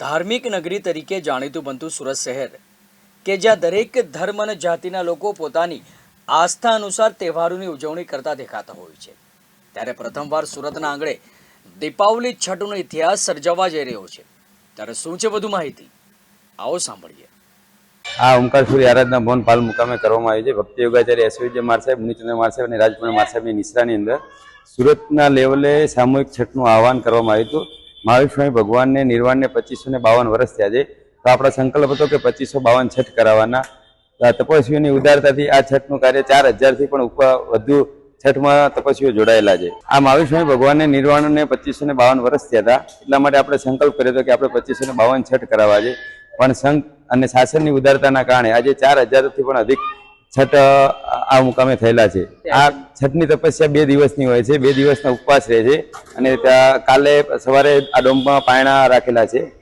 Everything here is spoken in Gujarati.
ધાર્મિક નગરી તરીકે જાણીતું બનતું સુરત શહેર, કે જ્યાં દરેક ધર્મ અને જાતિના લોકો પોતાની આસ્થા અનુસાર તહેવારોની ઉજવણી કરતા દેખાતા હોય છે. ત્યારે પ્રથમવાર સુરતના આંગણે દીપાવલી છઠનો ઇતિહાસ સર્જાવા જઈ રહ્યો છે. ત્યારે શું છે વધુ માહિતી? આવો સાંભળીએ. આ ઓમકારસુરી આરાધના ભવન પાલ મુકામે કરવામાં આવી છે. ભક્તિ યોગાચાર્ય એસવીજે માર સાહેબ મુનિચંદ્ર માર સાહેબ અને રાજપુર માર સાહેબની નિશ્રાની અંદર સુરતના લેવલે સામૂહિક છઠનું આહવાન કરવામાં આવ્યું હતું. મહાવીર સ્વામી ભગવાનને, નિર્વાણને પચીસો ને બાવન વર્ષ થયા છે. તો આપણો સંકલ્પ હતો કે પચીસો બાવન છઠ કરાવવાના. તપસ્વીઓની ઉદારતાથી આ છઠનું કાર્ય ચાર હજારથી પણ ઉપર વધુ છઠમાં તપસ્વીઓ જોડાયેલા છે. આ મહાવીર સ્વામી ભગવાનને, નિર્વાણને પચીસો ને બાવન વર્ષ થયા હતા. એટલા માટે આપણે સંકલ્પ કર્યો હતો કે આપણે પચીસો ને બાવન છઠ કરાવવા છે. પણ સંઘ અને શાસનની ઉદારતાના કારણે આજે ચાર હજારથી પણ અધિક છઠ આ મુકામે થયેલા છે. આ છઠની તપસ્યા બે દિવસની હોય છે. બે દિવસના ઉપવાસ રહે છે. અને ત્યાં કાલે સવારે આ ડોમમાં પાયણા રાખેલા છે.